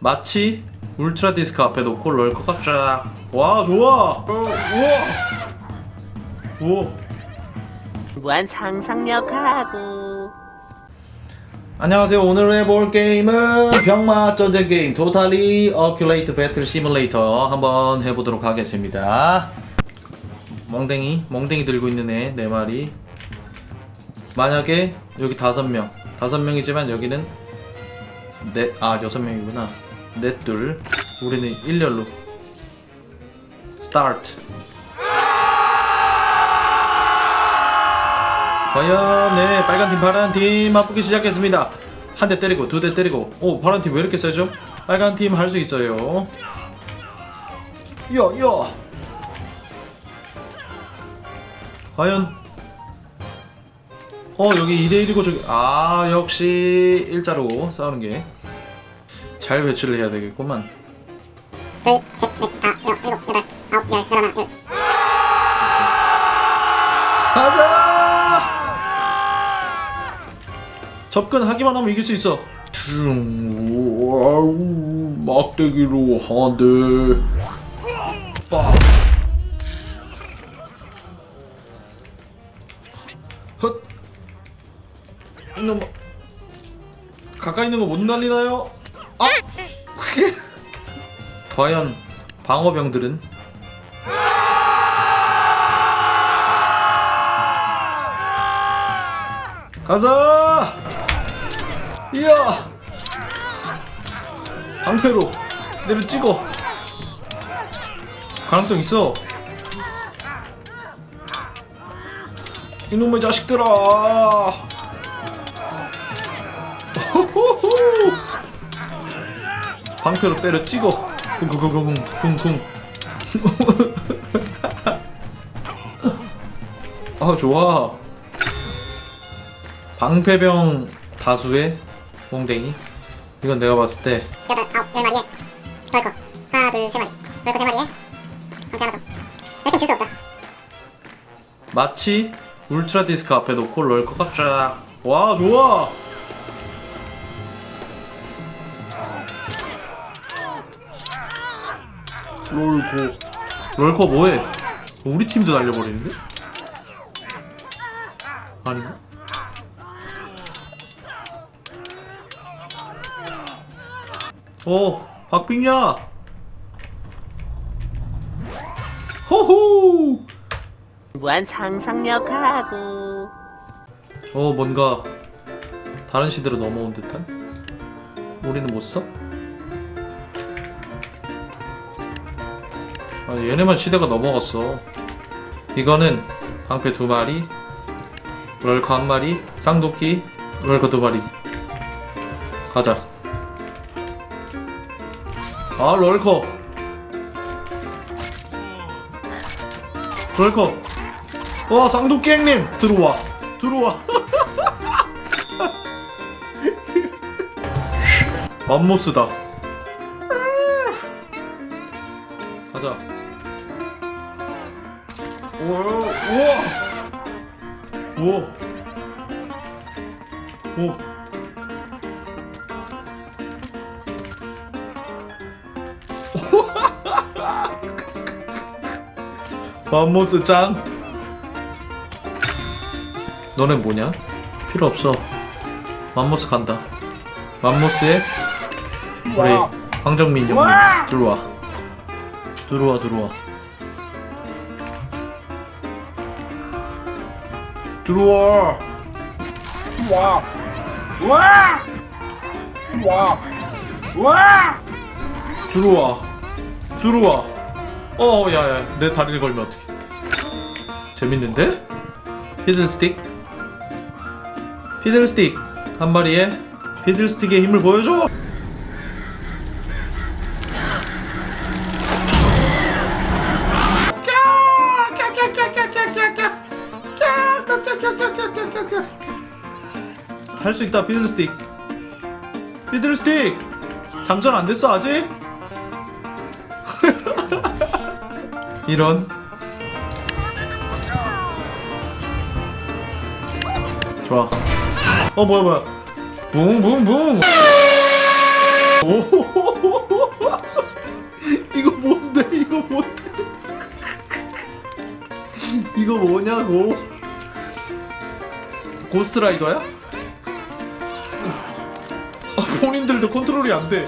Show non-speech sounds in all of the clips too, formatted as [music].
마치 울트라 디스크 앞에 놓고 럴커가 쫙. 와 좋아. 어, 우와. 우와. 무한 상상력하고 안녕하세요. 오늘 해볼 게임은 병맛 전쟁 게임 도탈리 어큘레이트 배틀 시뮬레이터 한번 해보도록 하겠습니다. 멍댕이, 멍댕이 들고 있는 애 네 마리. 만약에 여기 다섯 명, 다섯 명이지만 여기는 네, 아 여섯 명이구나. 넷둘. 우리는 일렬로. 스타트. 과연 네 빨간 팀 파란 팀 맞붙기 시작했습니다 한 대 때리고 두 대 때리고 오 파란 팀 왜 이렇게 세죠? 빨간 팀 할 수 있어요 야야 과연 어 여기 2대1이고 저기 아 역시 일자로 싸우는 게 잘 배치를 해야 되겠구만 둘, 셋, 넷, 다, 여섯, 일곱, 여덟, 아홉, 열, 열하나, 열. 가자! 접근하기만 하면 이길 수 있어. 와우, 막대기로 한 대. 빡. 헛. 이놈. 가까이 있는 거 못 날리나요? 아! 과연 방어병들은 가자! 이야! 방패로 내려 찍어. 가능성 있어. 이놈의 자식들아! 방패로 때려 찍어. 쿵쿵쿵쿵 쿵쿵. 아 좋아. 방패병 다수의 몽댕이 이건 내가 봤을 때 여덟, 아홉, 열 마리에 럴커. 하나, 둘, 세 마리. 럴커 세 마리에 방패 하나 더. 내팀 질수 없다. 마치 울트라 디스크 앞에 놓고 럴커가 쫙. 와 좋아. 롤코 럴커 뭐해? 우리 팀도 날려버리는데? 아닌가? 오 박빙이야. 호호. 무한 상상력하고 어 뭔가 다른 시대로 넘어온 듯한? 우리는 못 써? 아 얘네만 시대가 넘어갔어. 이거는 방패 두 마리 럴커 한 마리 쌍도끼 럴커 두 마리. 가자. 아 럴커 럴커 와 쌍도끼 형님 들어와. 들어와. [laughs] 맘모스다. 가자 우와. 우와. 우와. 오 [laughs] 맘모스 짱. 너네 뭐냐? 필요 없어. 맘모스 간다. 맘모스의 우리 황정민 형님 들어와. 들어와 들어와 들어와 와! 와! 와! 와! 들어와 들어와 어 야 야 내 다리를 걸면 어떡해 재밌는데? 피들스틱 피들스틱 한 마리에 피들스틱의 힘을 보여줘 할 수 있다 피들스틱. 피들스틱! 장전 안 됐어 아직? [laughs] 이런. 좋아. 어 뭐야 뭐야. 붕붕붕. 오. [laughs] 이거 뭔데 이거 뭔데? 이거 뭐냐고. 고스트라이더야? 아, 본인들도 컨트롤이 안 돼.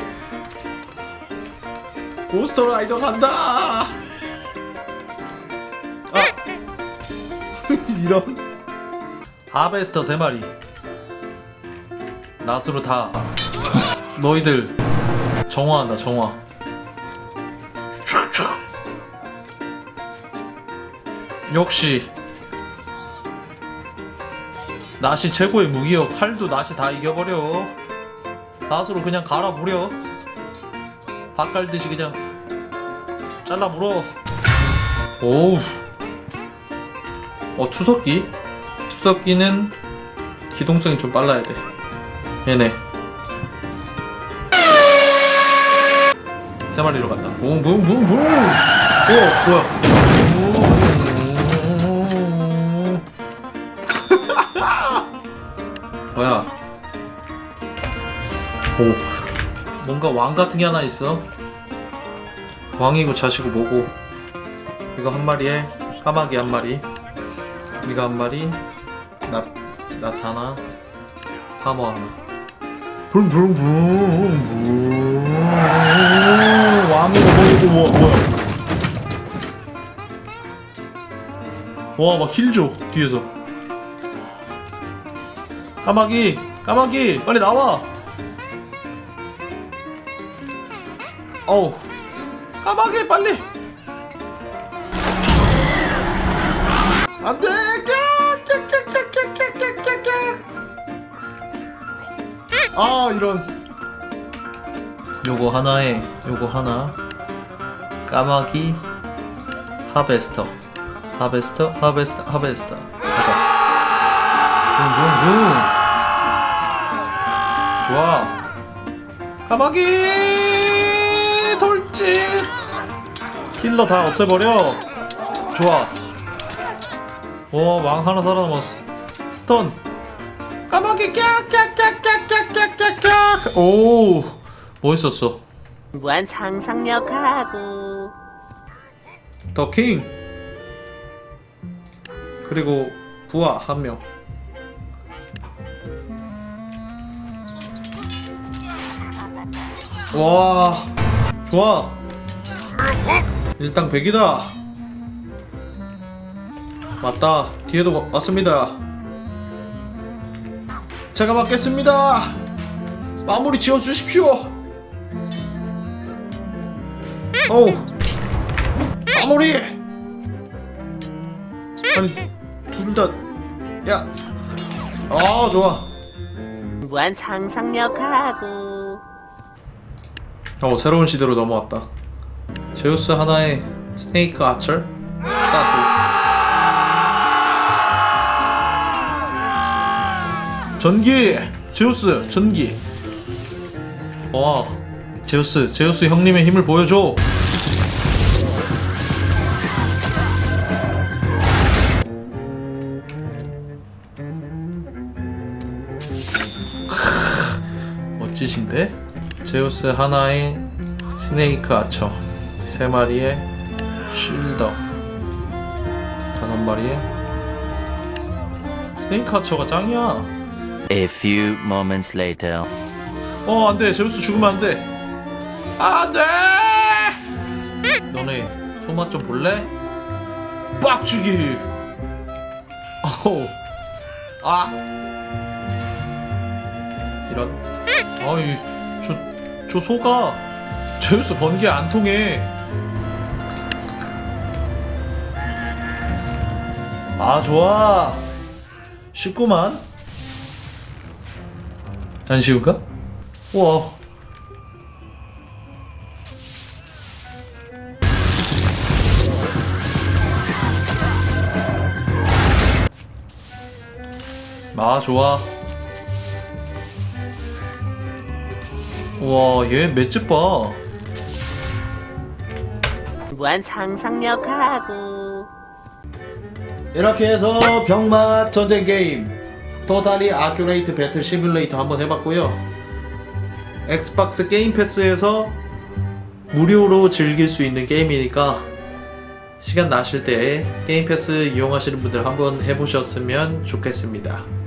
고스트 라이더 간다. 아. [laughs] 이런. 하베스터 3마리. 낫으로 다. 너희들. 정화한다 정화. 역시. 낫이 최고의 무기여. 칼도 낫이 다 이겨버려 낫으로 그냥 갈아 무려. 밥 갈듯이 그냥 잘라 물어. 오우. 어 투석기? 투석기는 기동성이 좀 빨라야 돼. 얘네. 세 마리로 간다. 붕붕붕붕. 오 뭐야. 오. 뭐야 오 뭔가 왕 같은 게 하나 있어. 왕이고 자시고 뭐고. 이거 한 마리에 까마귀 한 마리. 이거 한 마리. 나 나타나. 하모 하나. 붕붕붕붕. 왕이고 뭐고 뭐 뭐야. 와막 힐줘 뒤에서. 까마귀 까마귀 빨리 나와 어우 까마귀 빨리. 안돼 아 이런. 요거 하나에 요거 하나. 까마귀 하베스터. 하베스터 하베스터 하베스터. 가자. 좋아. 까마귀 킬러 다 없애버려. 좋아. 오왕 하나 살아남았어. 스턴. 까마귀 깍깍깍깍깍깍깍 오 멋있었어. 무한 상상력하고. 더킹. 그리고 부하 한명. 와 좋아 일당 100이다. 맞다. 뒤에도 와- 왔습니다. 제가 맞겠습니다. 마무리 지어 주십시오. 어우. 마무리. 아니 둘다야아 좋아. 무한 상상력하고. 어 새로운 시대로 넘어왔다 제우스 하나에 스네이크 아처 스타트 전기 제우스 전기. 와 제우스 제우스 형님의 힘을 보여줘. 멋지신데? 제우스 하나에 스네이크 아처 세 마리에 쉴더 다섯 마리에 스네이크 아처가 짱이야. A few moments later. 어 안돼. 제우스 죽으면 안돼. 안돼! 너네 소맛 좀 볼래? 빡주기 어우. 아. 이런. 아이 저, 저 소가 제우스 번개 안 통해 아 좋아. 쉽구만. 안 쉬울까? 우와. 아 좋아. 우와 얘 맷집 봐. 무한 상상력하고 이렇게 해서 병맛 전쟁 게임 토탈리 아큐레이트 배틀 시뮬레이터 한번 해봤고요 엑스박스 게임 패스에서 무료로 즐길 수 있는 게임이니까 시간 나실 때 게임 패스 이용하시는 분들 한번 해보셨으면 좋겠습니다.